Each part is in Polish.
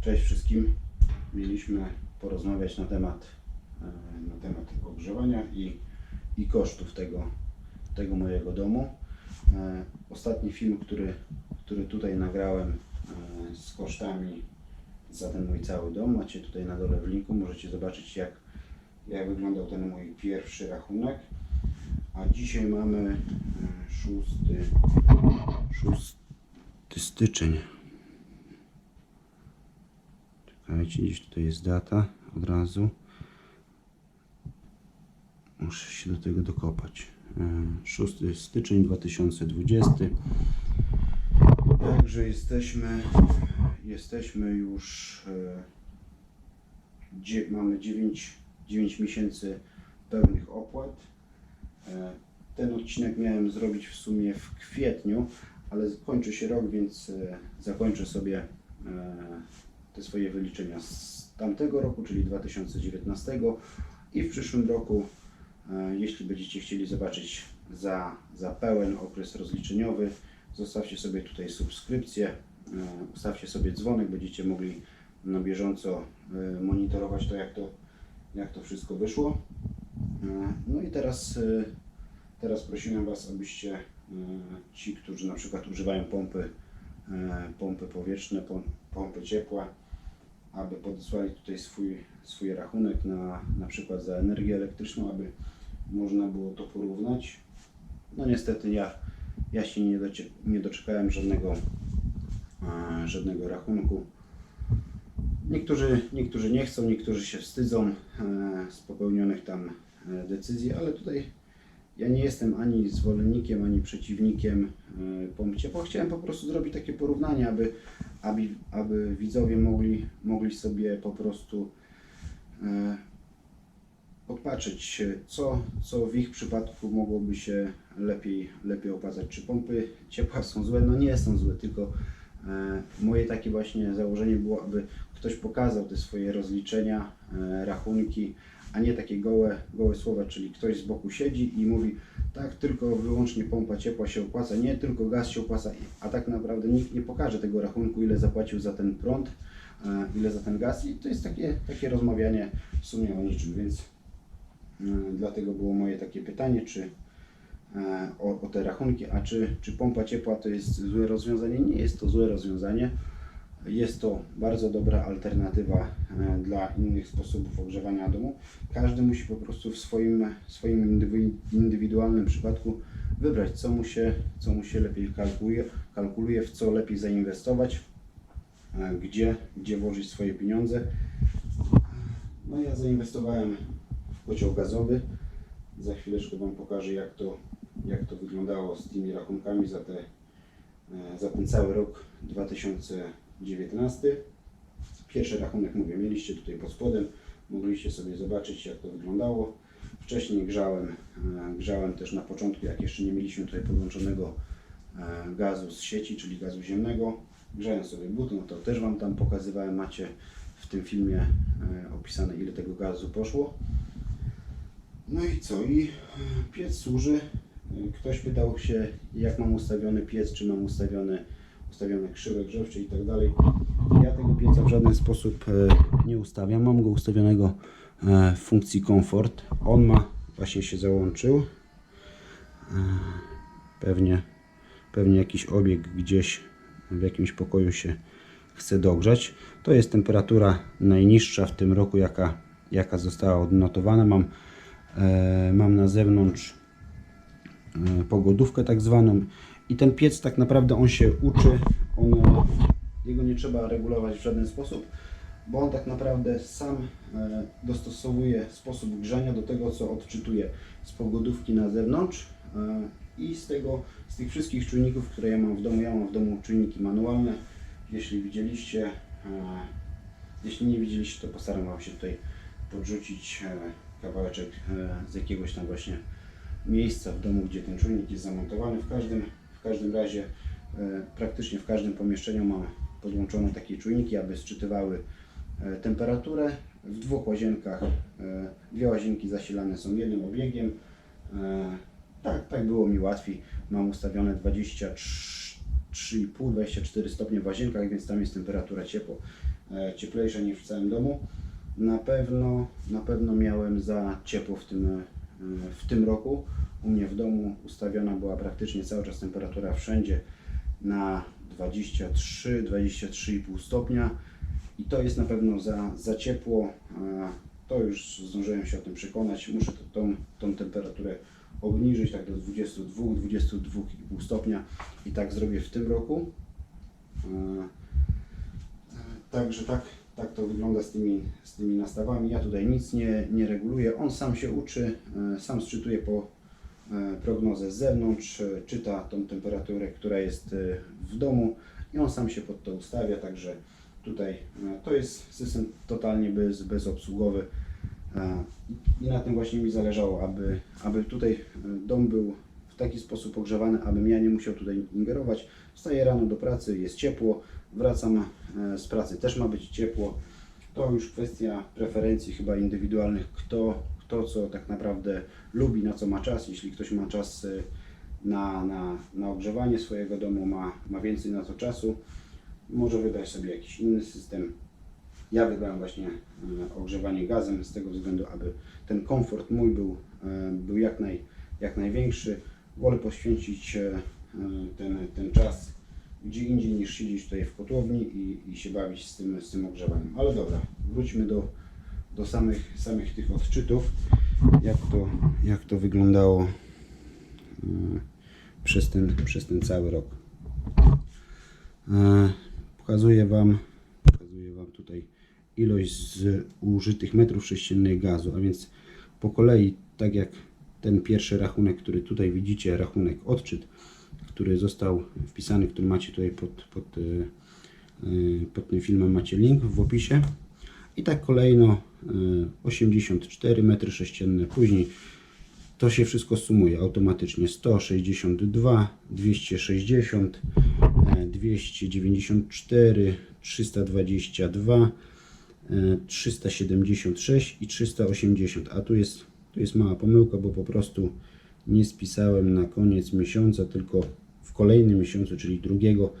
Cześć wszystkim. Mieliśmy porozmawiać na temat, e, na temat ogrzewania i, i kosztów tego, tego mojego domu. E, Ostatni film, który, który tutaj nagrałem e, z kosztami za ten mój cały dom, macie tutaj na dole w linku, możecie zobaczyć jak, jak wyglądał ten mój pierwszy rachunek. A dzisiaj mamy e, 6, 6 styczeń. Czekajcie, gdzieś tutaj jest data od razu. Muszę się do tego dokopać. E, 6 styczeń 2020. Także jesteśmy, jesteśmy już, e, mamy 9, 9 miesięcy pełnych opłat. E, Ten odcinek miałem zrobić w sumie w kwietniu, ale kończy się rok, więc e, zakończę sobie te swoje wyliczenia z tamtego roku, czyli 2019 i w przyszłym roku, e, jeśli będziecie chcieli zobaczyć za, za pełen okres rozliczeniowy, zostawcie sobie tutaj subskrypcję, e, ustawcie sobie dzwonek, będziecie mogli na bieżąco e, monitorować to, jak to, jak to wszystko wyszło. No i teraz, teraz prosiłem Was, abyście ci, którzy na przykład używają pompy, pompy powietrzne, pom- pompy ciepła, aby podesłali tutaj swój, swój rachunek na, na przykład za energię elektryczną, aby można było to porównać. No niestety ja, ja się nie, docie, nie doczekałem żadnego, e, żadnego rachunku. Niektórzy, niektórzy nie chcą, niektórzy się wstydzą e, z popełnionych tam e, decyzji, ale tutaj ja nie jestem ani zwolennikiem, ani przeciwnikiem e, pomp ciepła. Chciałem po prostu zrobić takie porównanie, aby, aby, aby widzowie mogli, mogli sobie po prostu e, co, co w ich przypadku mogłoby się lepiej, lepiej opłacać. Czy pompy ciepła są złe? No nie są złe, tylko e, moje takie właśnie założenie było, aby ktoś pokazał te swoje rozliczenia, e, rachunki, a nie takie gołe, gołe słowa, czyli ktoś z boku siedzi i mówi tak, tylko wyłącznie pompa ciepła się opłaca, nie, tylko gaz się opłaca, a tak naprawdę nikt nie pokaże tego rachunku, ile zapłacił za ten prąd, e, ile za ten gaz i to jest takie, takie rozmawianie w sumie o niczym, więc e, dlatego było moje takie pytanie, czy e, o, o te rachunki, a czy, czy pompa ciepła to jest złe rozwiązanie? Nie jest to złe rozwiązanie. Jest to bardzo dobra alternatywa e, dla innych sposobów ogrzewania domu. Każdy musi po prostu w swoim, swoim indywi- indywidualnym przypadku wybrać, co mu się, co mu się lepiej kalkuluje, kalkuluje, w co lepiej zainwestować, e, gdzie, gdzie włożyć swoje pieniądze. No ja zainwestowałem w kocioł gazowy. Za chwileczkę Wam pokażę, jak to, jak to wyglądało z tymi rachunkami za, te, e, za ten cały rok 2019. Pierwszy rachunek, mówię, mieliście tutaj pod spodem. Mogliście sobie zobaczyć, jak to wyglądało. Wcześniej grzałem, e, grzałem też na początku, jak jeszcze nie mieliśmy tutaj podłączonego e, gazu z sieci, czyli gazu ziemnego. Grzałem sobie but, no to też Wam tam pokazywałem. Macie w tym filmie e, opisane, ile tego gazu poszło. No i co? I piec służy. Ktoś pytał się, jak mam ustawiony piec, czy mam ustawione, ustawione krzywe grzewcze i tak dalej. Ja tego pieca w żaden sposób e, nie ustawiam. Mam go ustawionego e, w funkcji komfort. On ma, właśnie się załączył. E, Pewnie, pewnie jakiś obieg gdzieś w jakimś pokoju się chce dogrzać. To jest temperatura najniższa w tym roku, jaka, jaka została odnotowana. Mam, mam na zewnątrz pogodówkę tak zwaną i ten piec tak naprawdę on się uczy, on, e, jego nie trzeba regulować w żaden sposób, bo on tak naprawdę sam e, dostosowuje sposób grzania do tego, co odczytuje z pogodówki na zewnątrz e, i z tego, z tych wszystkich czujników, które ja mam w domu. Ja mam w domu czujniki manualne. Jeśli widzieliście, jeśli nie widzieliście, to postaram Wam się tutaj podrzucić kawałeczek z jakiegoś tam właśnie miejsca w domu, gdzie ten czujnik jest zamontowany. W każdym, w każdym razie, e, praktycznie w każdym pomieszczeniu mam podłączone takie czujniki, aby sczytywały e, temperaturę. W dwóch łazienkach, e, dwie łazienki zasilane są jednym obiegiem. Tak, tak było mi łatwiej. Mam ustawione 23 23,5-24 stopnie w łazienkach, więc tam jest temperatura ciepło, cieplejsza niż w całym domu. Na pewno, na pewno miałem za ciepło w tym, w tym roku. U mnie w domu ustawiona była praktycznie cały czas temperatura wszędzie na 23, 23,5 stopnia i to jest na pewno za, za ciepło. To już zdążyłem się o tym przekonać. Muszę tą, tą temperaturę obniżyć tak do 22, 22,5 stopnia i tak zrobię w tym roku. E, Także tak, tak to wygląda z tymi, z tymi nastawami. Ja tutaj nic nie, nie reguluję. On sam się uczy, e, sam sczytuje po prognozę z zewnątrz, e, czyta tą temperaturę, która jest e, w domu i on sam się pod to ustawia, także tutaj e, to jest system totalnie bez, bezobsługowy E, i na tym właśnie mi zależało, aby, aby tutaj e, dom był w taki sposób ogrzewany, abym ja nie musiał tutaj ingerować. Wstaję rano do pracy, jest ciepło, wracam e, z pracy, też ma być ciepło. To już kwestia preferencji chyba indywidualnych, kto, kto co tak naprawdę lubi, na co ma czas. Jeśli ktoś ma czas e, na, na, na ogrzewanie swojego domu, ma, ma więcej na to czasu, może wybrać sobie jakiś inny system. Ja wybrałem właśnie e, ogrzewanie gazem z tego względu, aby ten komfort mój był, e, był jak, naj, jak największy. Wolę poświęcić ten, ten czas gdzie indziej niż siedzieć tutaj w kotłowni i, i się bawić z tym, z tym ogrzewaniem. Ale dobra, wróćmy do, do samych, samych tych odczytów, jak to, jak to wyglądało e, przez ten, przez ten cały rok. E, Pokazuję Wam, pokazuję Wam tutaj ilość użytych metrów sześciennych gazu, a więc po kolei, tak jak ten pierwszy rachunek, który tutaj widzicie, rachunek odczyt, który został wpisany, który macie tutaj pod, pod, e, e, pod tym filmem, macie link w opisie. I tak kolejno e, 84 metry sześcienne, później to się wszystko sumuje automatycznie 162, 260, e, 294, 322, e, 376 i 380. A tu jest, tu jest mała pomyłka, bo po prostu nie spisałem na koniec miesiąca, tylko w kolejnym miesiącu, czyli drugiego.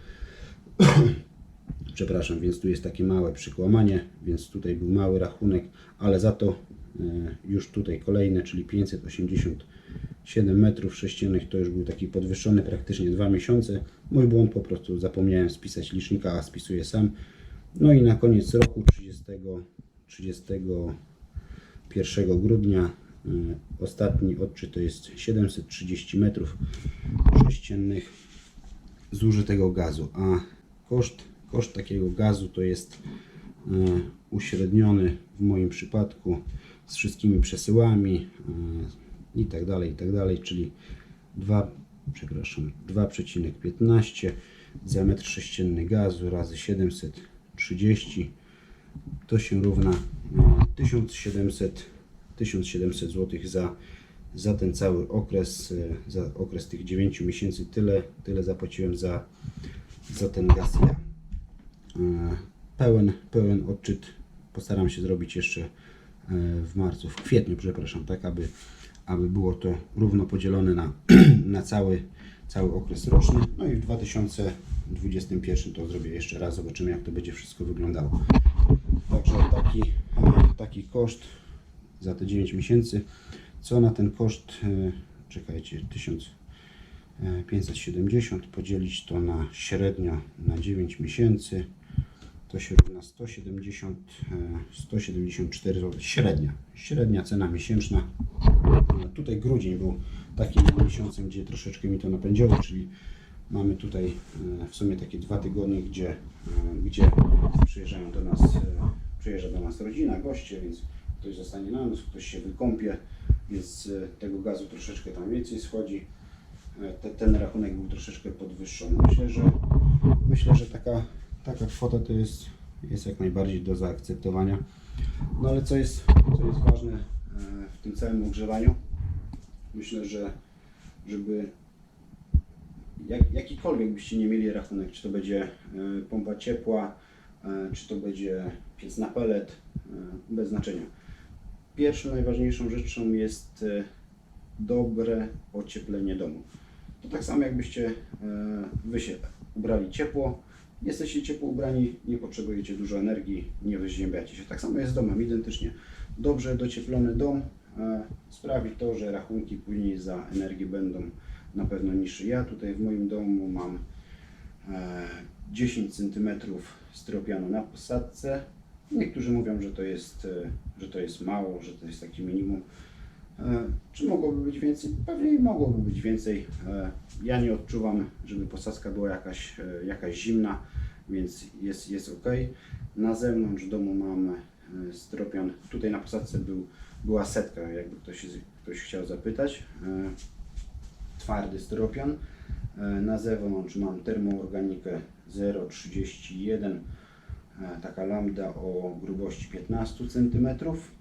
Przepraszam, więc tu jest takie małe przykłamanie, więc tutaj był mały rachunek, ale za to e, już tutaj kolejne, czyli 587 metrów sześciennych, to już był taki podwyższony praktycznie dwa miesiące. Mój błąd po prostu zapomniałem spisać licznika, a spisuję sam. No i na koniec roku 30, 31 grudnia y, ostatni odczyt to jest 730 metrów sześciennych zużytego gazu, a koszt, koszt takiego gazu to jest y, uśredniony w moim przypadku z wszystkimi przesyłami y, i tak dalej, i tak dalej, czyli 2, przepraszam, 2,15 za metr sześcienny gazu razy 730 to się równa e, 1700, 1700 zł za, za ten cały okres, e, za okres tych 9 miesięcy. Tyle, tyle zapłaciłem za, za ten gaz ja. E, Pełen, pełen odczyt postaram się zrobić jeszcze e, w marcu, w kwietniu, przepraszam, tak aby, aby było to równo podzielone na, na cały, cały okres roczny. No i w 2021 to zrobię jeszcze raz, zobaczymy jak to będzie wszystko wyglądało. Także taki, taki koszt za te 9 miesięcy. Co na ten koszt, e, czekajcie, 1570 podzielić to na średnio na 9 miesięcy. To się równa 170, e, 174 zł. Średnia. Średnia cena miesięczna. E, Tutaj grudzień był takim miesiącem, gdzie troszeczkę mi to napędziło, czyli mamy tutaj e, w sumie takie dwa tygodnie, gdzie, e, gdzie przyjeżdżają do nas, przyjeżdża do nas rodzina, goście, więc ktoś zostanie na noc, ktoś się wykąpie, więc tego gazu troszeczkę tam więcej schodzi. E, Te, ten rachunek był troszeczkę podwyższony. Myślę, że myślę, że taka, taka kwota to jest, jest jak najbardziej do zaakceptowania. No ale co jest, co jest ważne e, w tym całym ogrzewaniu? Myślę, że żeby jak, jakikolwiek byście nie mieli rachunek, czy to będzie e, pompa ciepła, e, czy to będzie piec na pelet, bez znaczenia. Pierwszą, najważniejszą rzeczą jest dobre ocieplenie domu. To tak samo jakbyście wy się ubrali ciepło. Jesteście ciepło ubrani, nie potrzebujecie dużo energii, nie wyziębiacie się. Tak samo jest z domem, identycznie. Dobrze docieplony dom e, sprawi to, że rachunki później za energię będą na pewno niższe. Ja tutaj w moim domu mam e, 10 cm styropianu na posadce. Niektórzy mówią, że to jest, e, że to jest mało, że to jest takie minimum. E, Czy mogłoby być więcej? Pewnie mogłoby być więcej. E, Ja nie odczuwam, żeby posadzka była jakaś, e, jakaś zimna, więc jest, jest ok. Na zewnątrz domu mam styropian. Tutaj na posadzce był, była setka, jakby ktoś, ktoś chciał zapytać. Twardy styropian. E, Na zewnątrz mam termoorganikę 0,31 e, taka lambda o grubości 15 cm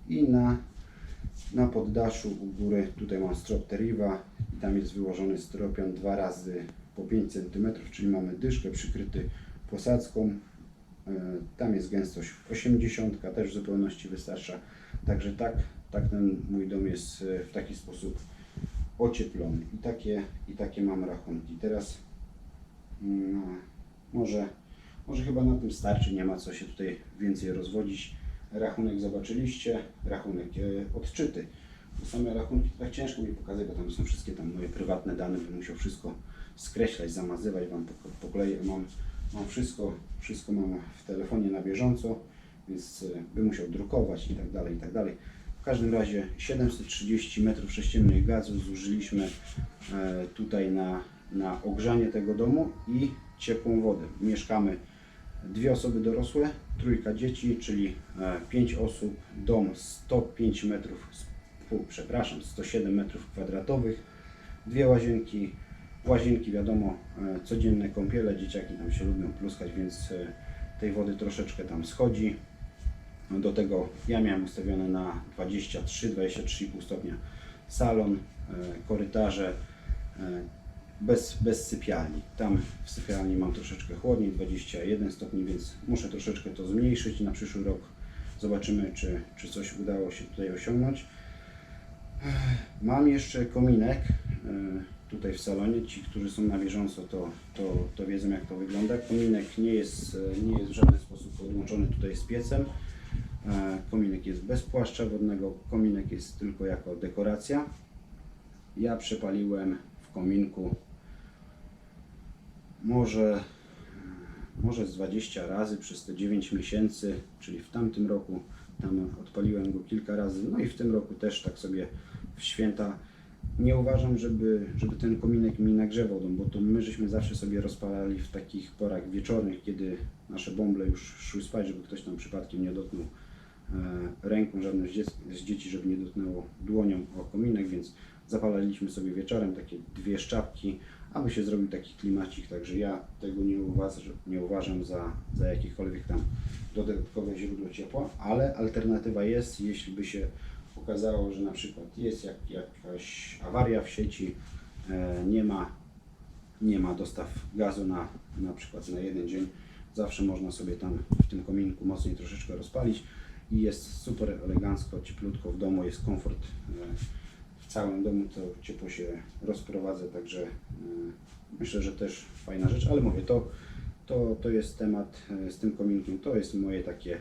i na, na poddaszu u góry tutaj mam strop teriwa i tam jest wyłożony styropian dwa razy po 5 cm, czyli mamy dyszkę przykryty posadzką. E, Tam jest gęstość 80, też w zupełności wystarcza. Także tak, tak ten mój dom jest e, w taki sposób ocieplony. I takie, i takie mam rachunki. Teraz mm, może może chyba na tym starczy, nie ma co się tutaj więcej rozwodzić. Rachunek zobaczyliście, rachunek e, odczyty. Same rachunki tak ciężko mi pokazać, bo tam są wszystkie tam moje prywatne dane, bym musiał wszystko skreślać, zamazywać wam po, po kolei. Mam, mam wszystko, wszystko mam w telefonie na bieżąco, więc e, bym musiał drukować i tak dalej, i tak dalej. W każdym razie 730 m3 gazu zużyliśmy e, tutaj na, na ogrzanie tego domu i ciepłą wodę. Mieszkamy dwie osoby dorosłe, trójka dzieci, czyli e, pięć osób, dom 105 metrów, przepraszam, 107 metrów kwadratowych, dwie łazienki, łazienki wiadomo, e, codzienne kąpiele, dzieciaki tam się lubią pluskać, więc e, tej wody troszeczkę tam schodzi. Do tego ja miałem ustawione na 23-23,5 stopnia salon, e, korytarze, e, bez, bez sypialni. Tam w sypialni mam troszeczkę chłodniej, 21 stopni, więc muszę troszeczkę to zmniejszyć. Na przyszły rok zobaczymy, czy, czy coś udało się tutaj osiągnąć. Mam jeszcze kominek e, tutaj w salonie. Ci, którzy są na bieżąco, to, to, to wiedzą jak to wygląda. Kominek nie jest, nie jest w żaden sposób podłączony tutaj z piecem. E, Kominek jest bez płaszcza wodnego, kominek jest tylko jako dekoracja. Ja przepaliłem w kominku może, może z 20 razy przez te 9 miesięcy, czyli w tamtym roku tam odpaliłem go kilka razy, no i w tym roku też tak sobie w święta. Nie uważam, żeby, żeby ten kominek mi nagrzewał dom, bo to my żeśmy zawsze sobie rozpalali w takich porach wieczornych, kiedy nasze bąble już szły spać, żeby ktoś tam przypadkiem nie dotknął e, ręką żadne z, dziec- z dzieci, żeby nie dotknęło dłonią o kominek, więc zapalaliśmy sobie wieczorem takie dwie szczapki, aby się zrobił taki klimacik, także ja tego nie uważam, nie uważam za, za jakiekolwiek tam dodatkowe źródło ciepła, ale alternatywa jest, jeśli by się okazało, że na przykład jest jak, jakaś awaria w sieci, e, nie ma nie ma dostaw gazu na, na przykład na jeden dzień, zawsze można sobie tam w tym kominku mocniej troszeczkę rozpalić i jest super elegancko, cieplutko w domu, jest komfort e, w całym domu, to ciepło się rozprowadza, także e, myślę, że też fajna rzecz, ale mówię, to, to, to jest temat e, z tym kominkiem, to jest moje takie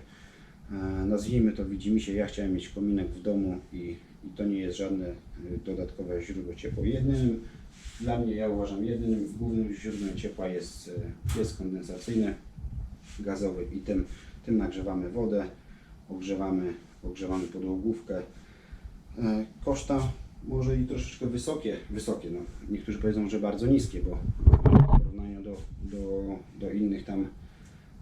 e, nazwijmy to widzimisię, ja chciałem mieć kominek w domu i, i to nie jest żadne dodatkowe źródło ciepła. Jedynym dla mnie, ja uważam, jedynym głównym źródłem ciepła jest piec kondensacyjny, gazowy i tym, tym nagrzewamy wodę, ogrzewamy, ogrzewamy podłogówkę. Koszta może i troszeczkę wysokie, wysokie, no. niektórzy powiedzą, że bardzo niskie, bo w porównaniu do, do, do innych tam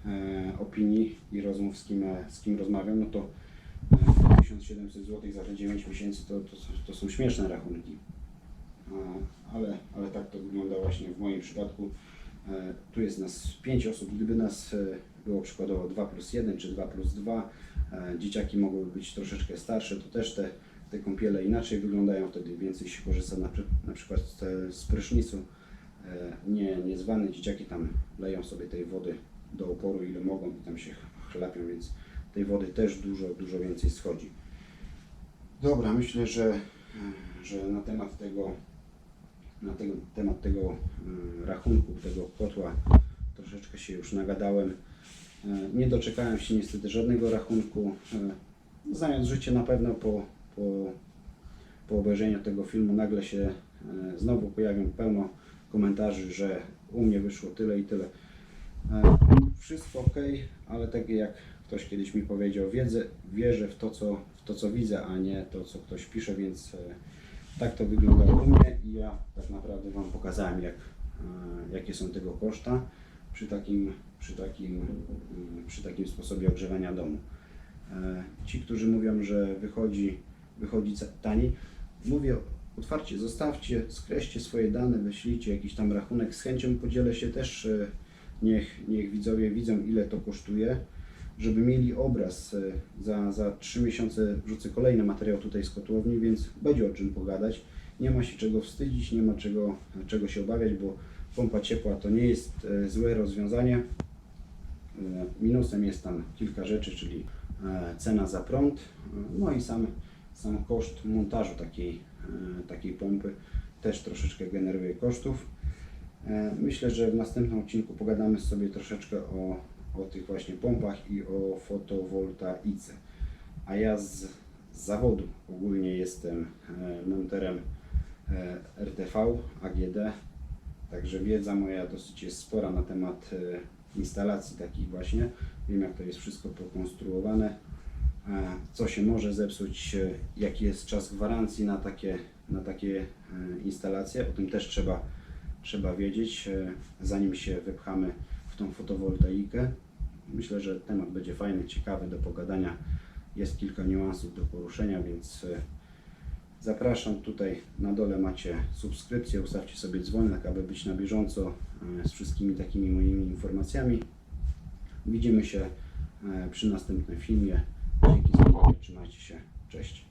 e, opinii i rozmów z kim, e, z kim rozmawiam, no to e, 1700 zł za te 9 miesięcy to, to, to są śmieszne rachunki. A, ale, ale tak to wygląda właśnie w moim przypadku. E, Tu jest nas 5 osób. Gdyby nas e, było przykładowo 2 plus 1 czy 2 plus 2, e, dzieciaki mogłyby być troszeczkę starsze, to też te, te kąpiele inaczej wyglądają, wtedy więcej się korzysta na, na przykład z, prysznicu. E, Nie, niezwane dzieciaki tam leją sobie tej wody do oporu ile mogą i tam się chlapią, więc tej wody też dużo, dużo więcej schodzi. Dobra, myślę, że, że na temat tego, na temat tego y, rachunku, tego kotła troszeczkę się już nagadałem. E, Nie doczekałem się niestety żadnego rachunku. Zamiast życie na pewno po, po, po obejrzeniu tego filmu nagle się e, znowu pojawią pełno komentarzy, że u mnie wyszło tyle i tyle. E, Wszystko ok, ale tak jak ktoś kiedyś mi powiedział, wiedzę, wierzę w to, co, w to, co widzę, a nie to, co ktoś pisze, więc e, tak to wygląda u mnie i ja tak naprawdę Wam pokazałem, jak, jakie są tego koszta przy takim, przy takim, mm, przy takim sposobie ogrzewania domu. Ci, którzy mówią, że wychodzi, wychodzi taniej, mówię otwarcie, zostawcie, skreślcie swoje dane, wyślijcie jakiś tam rachunek, z chęcią podzielę się też, e, niech, niech widzowie widzą ile to kosztuje, żeby mieli obraz. e, Za, za 3 miesiące wrzucę kolejny materiał tutaj z kotłowni, więc będzie o czym pogadać. Nie ma się czego wstydzić, nie ma czego, czego się obawiać, bo pompa ciepła to nie jest e, złe rozwiązanie. Minusem jest tam kilka rzeczy, czyli cena za prąd, no i sam, sam koszt montażu takiej, e, takiej pompy też troszeczkę generuje kosztów. E, Myślę, że w następnym odcinku pogadamy sobie troszeczkę o, o tych właśnie pompach i o fotowoltaice. A ja z, zawodu ogólnie jestem e, monterem RTV, AGD, Także wiedza moja dosyć jest spora na temat instalacji takich właśnie. Wiem jak to jest wszystko pokonstruowane, co się może zepsuć, e, jaki jest czas gwarancji na takie, na takie e, instalacje. O tym też trzeba, trzeba wiedzieć, e, zanim się wypchamy w tą fotowoltaikę. Myślę, że temat będzie fajny, ciekawy do pogadania. Jest kilka niuansów do poruszenia, więc e, Zapraszam tutaj na dole macie subskrypcję, ustawcie sobie dzwonek, aby być na bieżąco e, z wszystkimi takimi moimi informacjami. Widzimy się e, przy następnym filmie. Dzięki za uwagę, trzymajcie się, cześć.